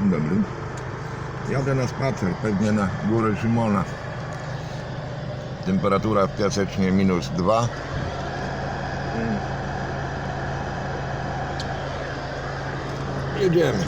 Dzień dobry. Jadę na spacer, pewnie na górę Szymona. Temperatura w Piasecznie minus 2. Jedziemy.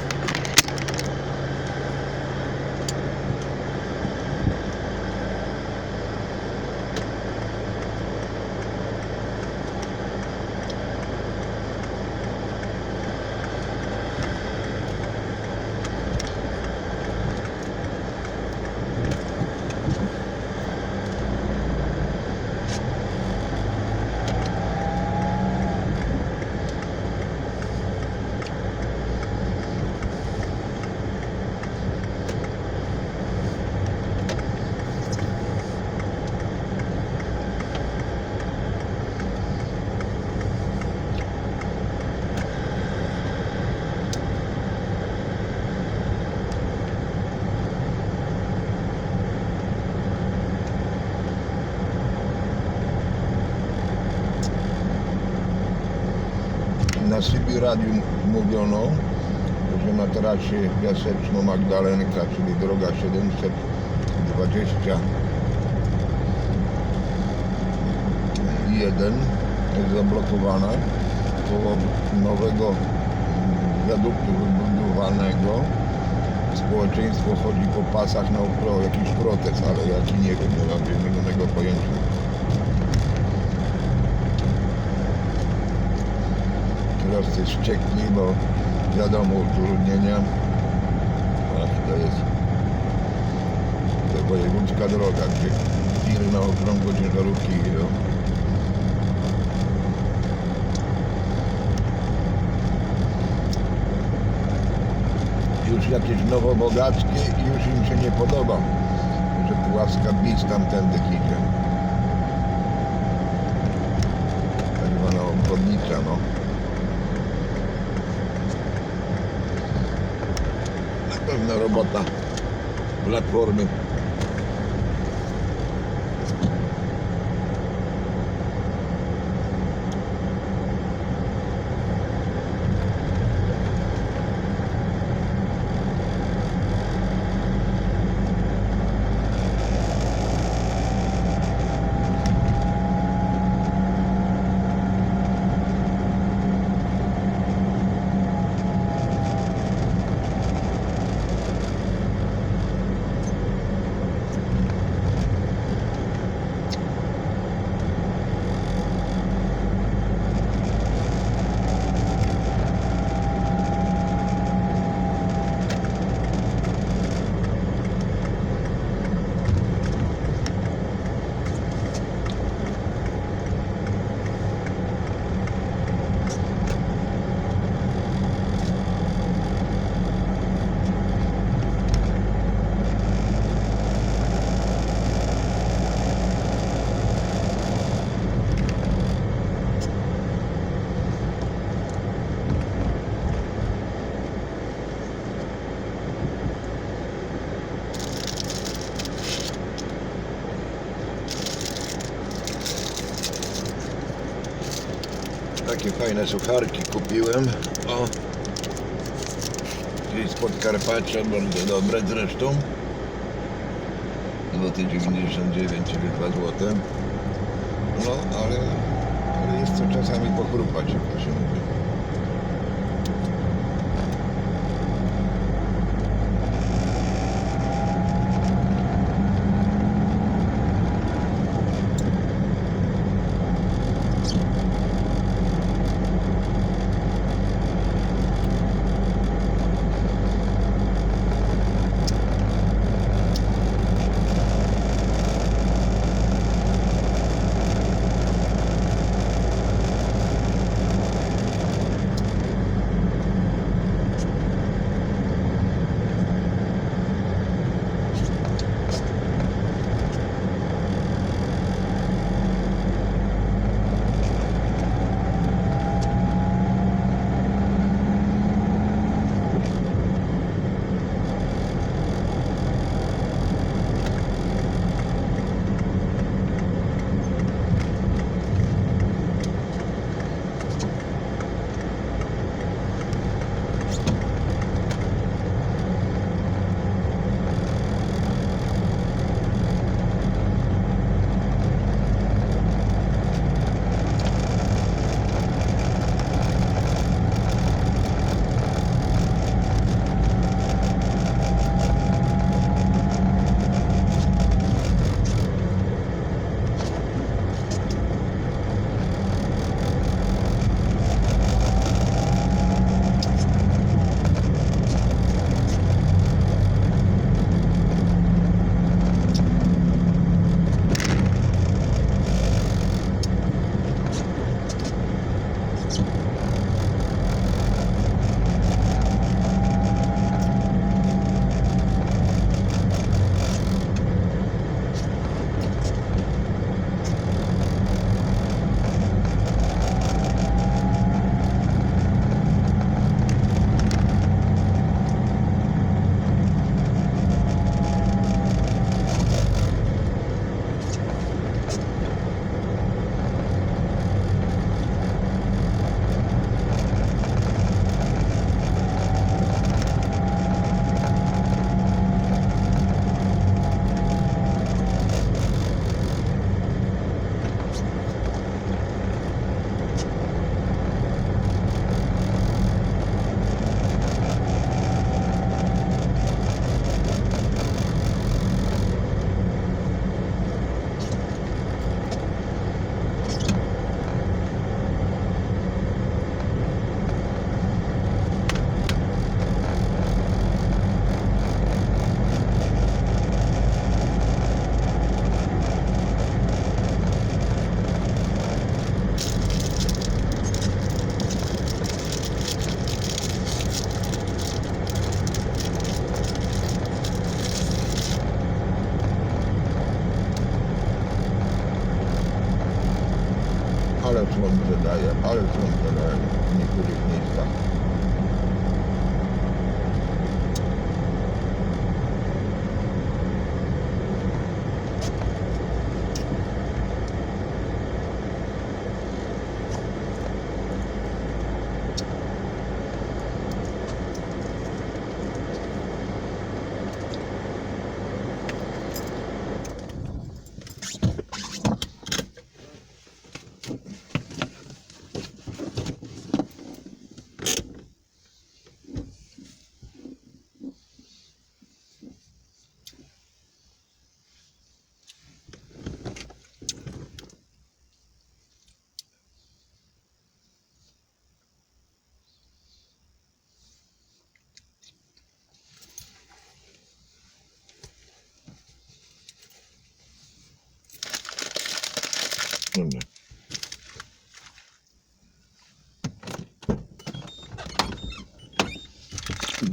Na Sybii Radiu mówiono, że na trasie Piaseczno-Magdalenka, czyli droga 721 jest zablokowana koło nowego wiaduktu wybudowanego. Społeczeństwo chodzi po pasach na jakiś protest, ale jaki nie wiem, nie mam zielonego pojęcia. Kierowcy wściekli, bo wiadomo utrudnienia. Ach, to jest to wojewódzka droga, gdzie tiry na okrągło ciężarówki idą. Już jakieś nowobogackie i już im się nie podoba, że Puławska Bis tamtędy idzie. Tak zwana obwodnica, no. гарна робота платформи. Takie fajne sucharki kupiłem. O. Gdzieś z Podkarpacia, bardzo dobre zresztą. Złoty 99, czyli 2 złote. No, ale, ale jest co czasami pochrupać, jak to się mówi. Słońce daje, ale słońce daje w niektórych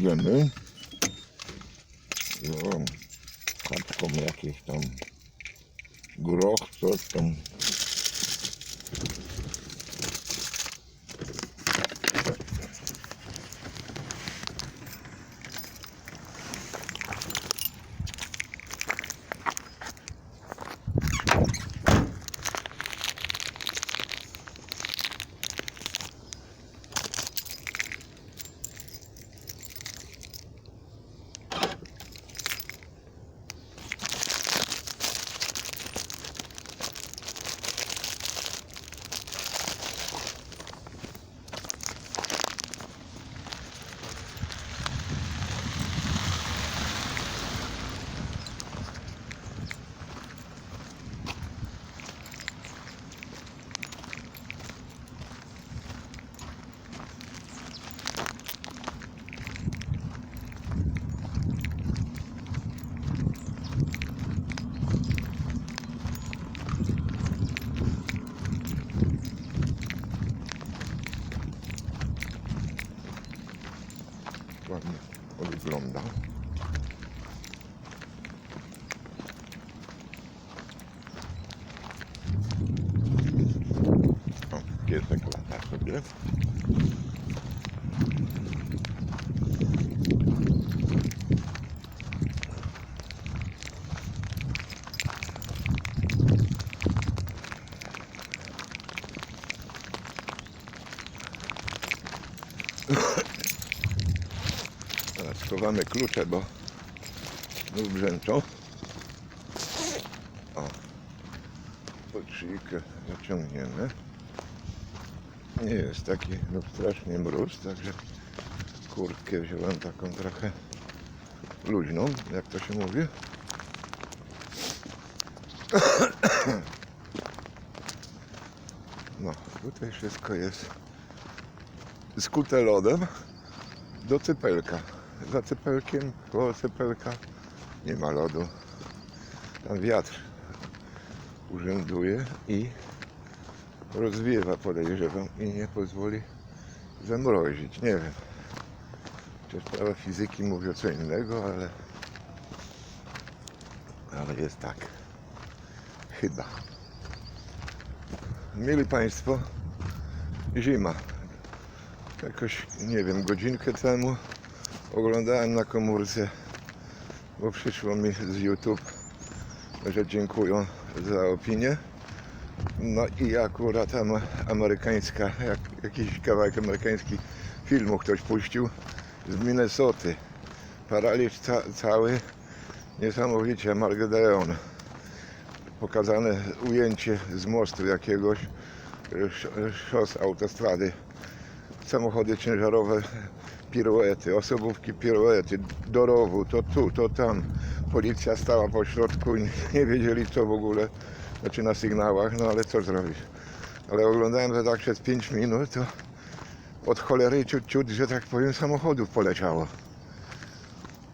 Idziemy. No, kaczką jakieś tam groch, coś tam. Ładnie to wygląda. O, piesek lata sobie. Schowamy klucze, bo znów brzęczą. O, podszyjkę zaciągniemy. Nie jest taki no, strasznie mróz, także kurtkę wziąłem taką trochę luźną, jak to się mówi. No, tutaj wszystko jest skute lodem do cypelka. Za cypelkiem, koło cypelka nie ma lodu. Tam wiatr urzęduje i rozwiewa podejrzewam i nie pozwoli zamrozić. Nie wiem. Chociaż prawa fizyki mówią co innego, ale ale jest tak. Chyba. Mieli Państwo zima. Jakoś, nie wiem, godzinkę temu oglądałem na komórce, bo przyszło mi z YouTube, że dziękują za opinię. No i akurat tam amerykańska, jak, jakiś kawałek amerykański filmu ktoś puścił z Minnesoty. Paraliż ca, cały, niesamowicie, Margedeon. Pokazane ujęcie z mostu jakiegoś, sz- szos autostrady samochody ciężarowe, piruety, osobówki, piruety, do rowu, to tu, to tam. Policja stała po środku i nie wiedzieli co w ogóle, znaczy na sygnałach, no ale co zrobić. Ale oglądałem to tak przez 5 minut, to od cholery ciut, ciut, że tak powiem, samochodów poleciało.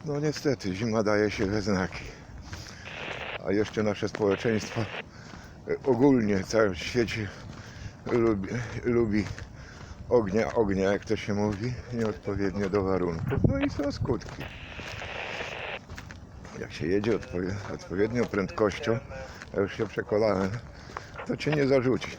No niestety, zima daje się we znaki. A jeszcze nasze społeczeństwo ogólnie w całym świecie lubi, lubi ognia, ognia, jak to się mówi, nieodpowiednio do warunków. No i są skutki. Jak się jedzie odpowie- odpowiednią prędkością, ja już się przekonałem, to cię nie zarzuci.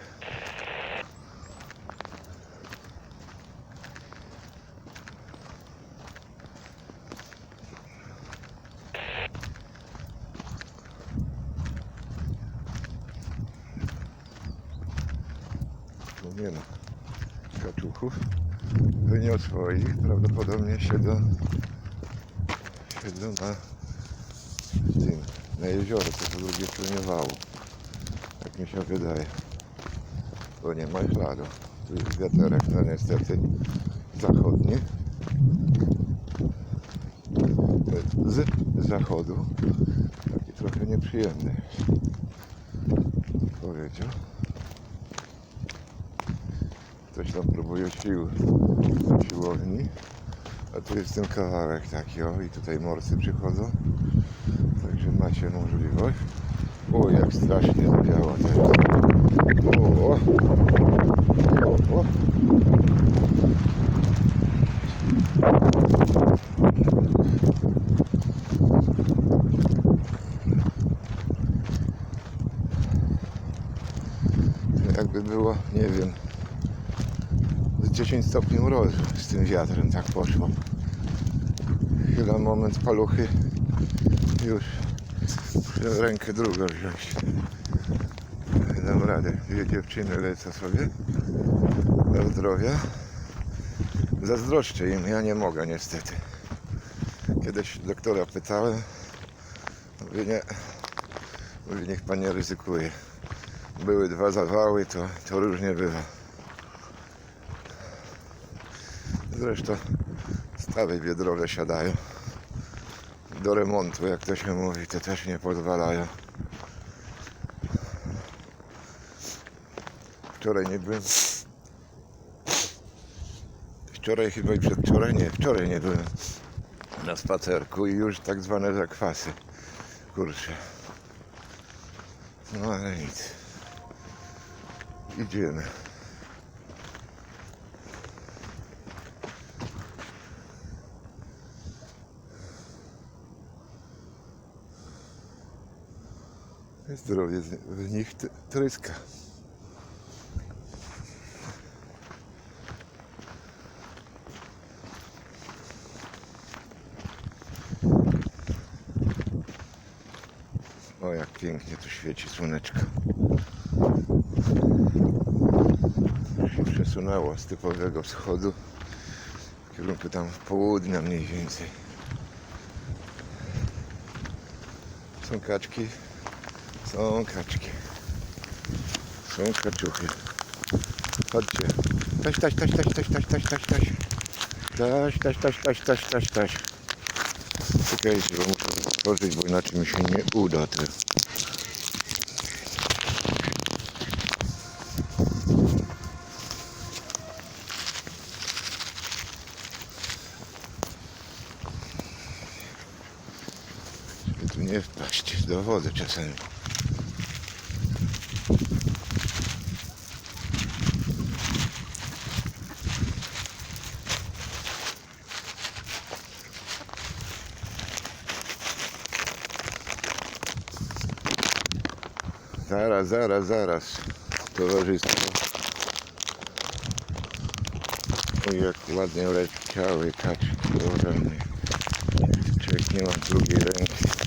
Siedzą, siedzą na tym, na jeziorze, po drugiej stronie wału. Tak mi się wydaje. Bo nie ma śladu. Tu jest wiaterek, no niestety zachodni. Z zachodu. Taki trochę nieprzyjemny. Powiedział. Ktoś tam próbuje sił na siłowni. A tu jest ten kawałek taki o i tutaj morsy przychodzą. Także macie możliwość. O, jak strasznie zawiało teraz. O, o. o, o. Jakby było, nie wiem, z 10 stopni mrozu z tym wiatrem tak poszło. Chwila, moment, paluchy już rękę drugą wziąć. Dam radę. Dwie dziewczyny lecą sobie do zdrowia. Zazdroszczę im, ja nie mogę niestety. Kiedyś doktora pytałem, mówi nie, mówi niech pan nie ryzykuje. Były dwa zawały, to, to różnie bywa. Zresztą stawy biodrowe siadają. Do remontu, jak to się mówi, to też nie pozwalają. Wczoraj nie byłem. Wczoraj chyba i przedwczoraj nie, wczoraj nie byłem na spacerku i już tak zwane zakwasy. Kurczę. No ale nic. Idziemy. Zdrowie w nich tryska. O, jak pięknie tu świeci słoneczko. się przesunęło z typowego wschodu w kierunku tam południa mniej więcej. Są kaczki, są kaczki, są kaczuchy. Chodźcie. Taś, taś, taś, taś, taś, taś, taś, taś, taś. Taś, taś, taś, taś, taś, taś, taś. Czekajcie, bo muszę otworzyć, bo inaczej mi się nie uda. Żeby tu nie wpaść do wody czasami. Zaraz, zaraz, zaraz. Towarzystwo. Oj, jak ładnie leciały kaczki ode mnie. Człowiek nie ma drugiej ręki.